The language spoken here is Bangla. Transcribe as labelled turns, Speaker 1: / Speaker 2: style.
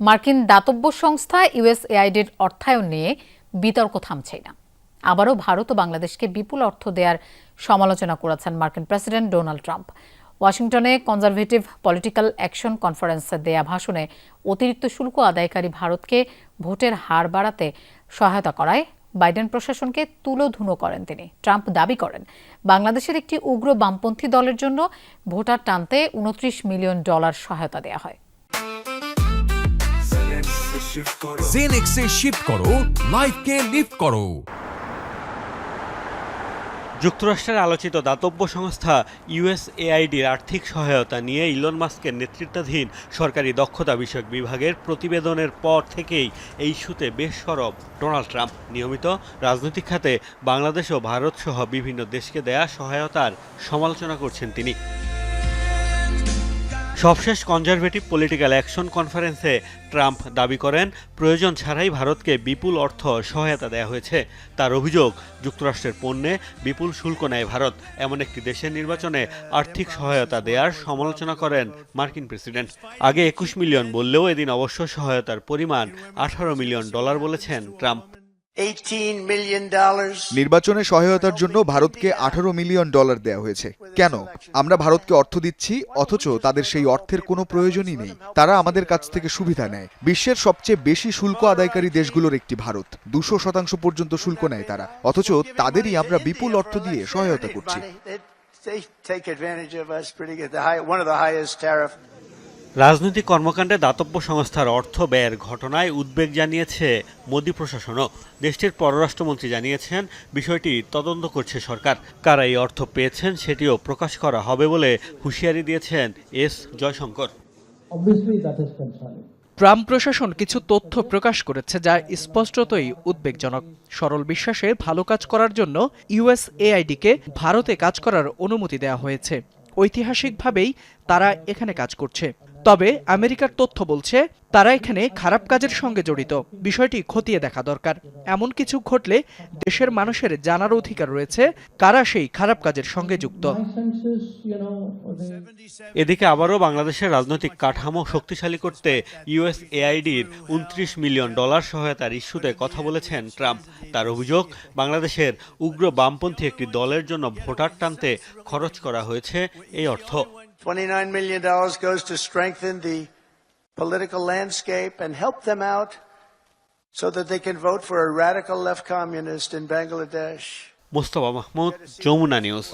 Speaker 1: মার্কিন দাতব্য সংস্থা ইউএসএআইডির অর্থায়ন নিয়ে বিতর্ক থামছেই না। আবারও ভারত ও বাংলাদেশকে বিপুল অর্থ দেওয়ার সমালোচনা করেছেন মার্কিন প্রেসিডেন্ট ডোনাল্ড ট্রাম্প। ওয়াশিংটনে কনজারভেটিভ পলিটিক্যাল অ্যাকশন কনফারেন্সে দেয়া ভাষণে অতিরিক্ত শুল্ক আদায়কারী ভারতকে ভোটের হার বাড়াতে সহায়তা করায় বাইডেন প্রশাসনকে তুলোধুনো করেন তিনি। ট্রাম্প দাবি করেন, বাংলাদেশের একটি উগ্র বামপন্থী দলের জন্য ভোটার টানতে উনত্রিশ মিলিয়ন ডলার সহায়তা দেওয়া হয়।
Speaker 2: জেনেক্সে শিফট করো লাইফকে লিফট করো।
Speaker 3: যুক্তরাষ্ট্রের আলোচিত দাতব্য সংস্থা ইউএসএআইডির আর্থিক সহায়তা নিয়ে ইলন মাস্কের নেতৃত্বাধীন সরকারি দক্ষতা বিষয়ক বিভাগের প্রতিবেদনের পর থেকেই এই ইস্যুতে বেশ সরব ডোনাল্ড ট্রাম্প। নিয়মিত রাজনৈতিক খাতে বাংলাদেশ ও ভারত সহ বিভিন্ন দেশকে দেয়া সহায়তার সমালোচনা করছেন তিনি। সবশেষ কনজারভেটিভ পলিটিক্যাল অ্যাকশন কনফারেন্সে ট্রাম্প দাবি করেন, প্রয়োজন ছাড়াই ভারতকে বিপুল অর্থ সহায়তা দেওয়া হয়েছে। তার অভিযোগ, যুক্তরাষ্ট্রের পণ্যে বিপুল শুল্ক নেয় ভারত। এমন একটি দেশের নির্বাচনে আর্থিক সহায়তা দেওয়ার সমালোচনা করেন মার্কিন প্রেসিডেন্ট। আগে একুশ মিলিয়ন বললেও এদিন অবশ্য সহায়তার পরিমাণ আঠারো মিলিয়ন ডলার বলেছেন ট্রাম্প।
Speaker 4: $18 million.
Speaker 5: নির্বাচনে সহায়তার জন্য ভারতকে আঠারো মিলিয়ন ডলার দেওয়া হয়েছে। কেন? আমরা ভারতকে অর্থ দিচ্ছি অথচ তাদের সেই অর্থের কোনো প্রয়োজনই নেই। তারা আমাদের কাছ থেকে সুবিধা নেয়। বিশ্বের সবচেয়ে বেশি শুল্ক আদায়কারী দেশগুলোর একটি ভারত। দুশো শতাংশ পর্যন্ত শুল্ক নেয় তারা। অথচ তাদেরই আমরা বিপুল অর্থ দিয়ে সহায়তা করছি।
Speaker 3: রাজনৈতিক কর্মকাণ্ডে দাতব্য সংস্থার অর্থ ব্যয়ের ঘটনায় উদ্বেগ জানিয়েছে মোদী প্রশাসনও। দেশটির পররাষ্ট্রমন্ত্রী জানিয়েছেন বিষয়টি তদন্ত করছে সরকার। কারা এই অর্থ পেয়েছেন সেটিও প্রকাশ করা হবে বলে হুঁশিয়ারি দিয়েছেন S Jaishankar.
Speaker 6: Obviously, that is concerning.
Speaker 7: Trump প্রশাসন কিছু তথ্য প্রকাশ করেছে যা স্পষ্টতই উদ্বেগজনক। সরল বিশ্বাসে ভালো কাজ করার জন্য ইউএসএআইডিকে ভারতে কাজ করার অনুমতি দেওয়া হয়েছে। ঐতিহাসিকভাবেই তারা এখানে কাজ করছে। তবে আমেরিকার তথ্য বলছে, তারা এখানে খারাপ কাজের সঙ্গে জড়িত। বিষয়টি খতিয়ে দেখা দরকার। এমন কিছু ঘটলে দেশের মানুষের জানার অধিকার রয়েছে, কারা সেই খারাপ কাজের সঙ্গে যুক্ত।
Speaker 3: এদিকে আবারও বাংলাদেশের রাজনৈতিক কাঠামো শক্তিশালী করতে ইউএসএআইডির উনত্রিশ মিলিয়ন ডলার সহায়তার ইস্যুতে কথা বলেছেন ট্রাম্প। তার অভিযোগ, বাংলাদেশের উগ্র বামপন্থী একটি দলের জন্য ভোটার টানতে খরচ করা হয়েছে, এই অর্থ।
Speaker 4: $29 million goes to strengthen the political landscape and help them out so that they can vote for a radical left communist in Bangladesh.
Speaker 3: Mostafa Mahmud Jamuna news